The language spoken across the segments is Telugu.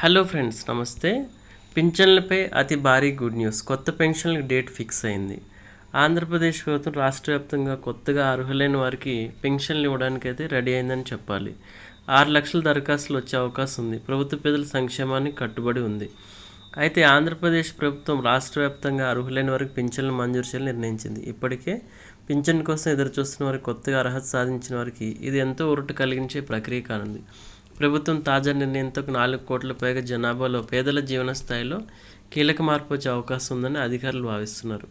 హలో ఫ్రెండ్స్ నమస్తే. పింఛన్లపై అతి భారీ గుడ్ న్యూస్. కొత్త పెన్షన్లకు డేట్ ఫిక్స్ అయింది. ఆంధ్రప్రదేశ్ ప్రభుత్వం రాష్ట్ర వ్యాప్తంగా కొత్తగా అర్హులైన వారికి పెన్షన్లు ఇవ్వడానికి అయితే రెడీ అయిందని చెప్పాలి. ఆరు లక్షల దరఖాస్తులు వచ్చే అవకాశం ఉంది. ప్రభుత్వ పేదల సంక్షేమానికి కట్టుబడి ఉంది. అయితే ఆంధ్రప్రదేశ్ ప్రభుత్వం రాష్ట్ర వ్యాప్తంగా అర్హులైన వారికి పింఛన్లు మంజూరు చేయాలని నిర్ణయించింది. ఇప్పటికే పింఛన్ కోసం ఎదురు చూస్తున్న వారికి కొత్తగా అర్హత సాధించిన వారికి ఇది ఎంతో ఊరట కలిగించే ప్రక్రియ కానుంది. ప్రభుత్వం తాజా నిర్ణయంతో నాలుగు కోట్ల పైగా జనాభాలో పేదల జీవన స్థాయిలో కీలక మార్పు వచ్చే అవకాశం ఉందని అధికారులు భావిస్తున్నారు.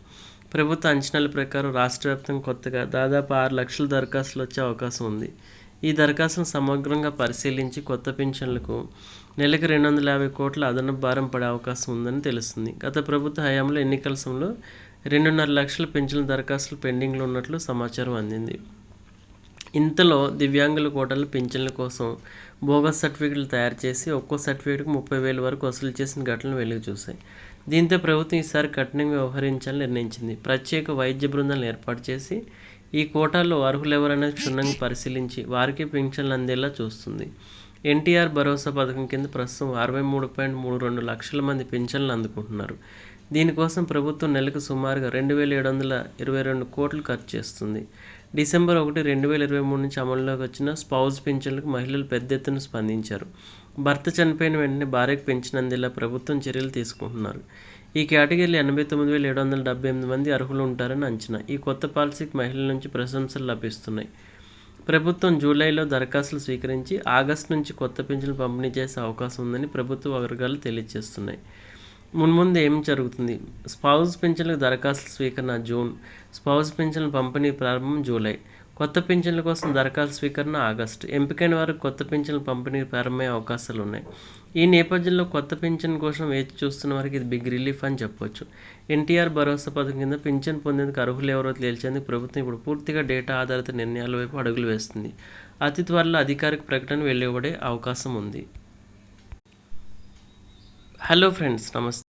ప్రభుత్వ అంచనాల ప్రకారం రాష్ట్ర వ్యాప్తంగా కొత్తగా దాదాపు ఆరు లక్షల దరఖాస్తులు వచ్చే అవకాశం ఉంది. ఈ దరఖాస్తును సమగ్రంగా పరిశీలించి కొత్త పింఛన్లకు నెలకు రెండు వందల యాభై కోట్ల అదనపు భారం పడే అవకాశం ఉందని తెలుస్తుంది. గత ప్రభుత్వ హయాంలో ఎన్నికల సమయంలో రెండున్నర లక్షల పెన్షన్ల దరఖాస్తులు పెండింగ్లో ఉన్నట్లు సమాచారం అందింది. ఇంతలో దివ్యాంగుల కోటల పింఛన్ల కోసం బోగస్ సర్టిఫికెట్లు తయారు చేసి ఒక్కో సర్టిఫికెట్కి ముప్పై వేల వరకు వసూలు చేసిన ఘటనలు వెలుగు చూశాయి. దీంతో ప్రభుత్వం ఈసారి కఠినంగా వ్యవహరించాలని నిర్ణయించింది. ప్రత్యేక వైద్య బృందాలను ఏర్పాటు చేసి ఈ కోటాల్లో అర్హులెవరనే క్షుణ్ణంగా పరిశీలించి వారికి పింఛన్లు అందేలా చూస్తుంది. ఎన్టీఆర్ భరోసా పథకం కింద ప్రస్తుతం అరవై మూడు పాయింట్ మూడు రెండు లక్షల మంది పింఛన్లు అందుకుంటున్నారు. దీనికోసం ప్రభుత్వం నెలకు సుమారుగా రెండు వేల ఏడు వందల ఇరవై రెండు కోట్లు ఖర్చు చేస్తుంది. డిసెంబర్ ఒకటి రెండు వేల ఇరవై మూడు నుంచి అమల్లోకి వచ్చిన స్పౌజ్ పింఛన్లకు మహిళలు పెద్ద ఎత్తున స్పందించారు. భర్త చనిపోయిన వెంటనే భార్యకు పెన్షన్ అందేలా ప్రభుత్వం చర్యలు తీసుకుంటున్నారు. ఈ కేటగిరీలో ఎనభై తొమ్మిది వేల ఏడు వందల డెబ్బై ఎనిమిది మంది అర్హులు ఉంటారని అంచనా. ఈ కొత్త పాలసీకి మహిళల నుంచి ప్రశంసలు లభిస్తున్నాయి. ప్రభుత్వం జూలైలో దరఖాస్తులు స్వీకరించి ఆగస్టు నుంచి కొత్త పింఛన్లు పంపిణీ చేసే అవకాశం ఉందని ప్రభుత్వ వర్గాలు తెలియజేస్తున్నాయి. మున్ముందు ఏం జరుగుతుంది? స్పౌజ్ పెన్షన్లకు దరఖాస్తు స్వీకరణ జూన్ స్పౌజ్ పెన్షన్ పంపిణీ ప్రారంభం జూలై. కొత్త పింఛన్ల కోసం దరఖాస్తు స్వీకరణ ఆగస్టు. ఎంపికైన వారు కొత్త పింఛన్ల పంపిణీ ప్రారంభమయ్యే అవకాశాలు ఉన్నాయి. ఈ నేపథ్యంలో కొత్త పింఛన్ కోసం వేచి చూస్తున్న వారికి ఇది బిగ్ రిలీఫ్ అని చెప్పొచ్చు. ఎన్టీఆర్ భరోసా పథకం కింద పింఛన్ పొందేందుకు అర్హులు ఎవరో తేల్చేందుకు ప్రభుత్వం ఇప్పుడు పూర్తిగా డేటా ఆధారిత నిర్ణయాల వైపు అడుగులు వేస్తుంది. అతి త్వరలో అధికారిక ప్రకటన వెలువడే అవకాశం ఉంది. హలో ఫ్రెండ్స్ నమస్తే.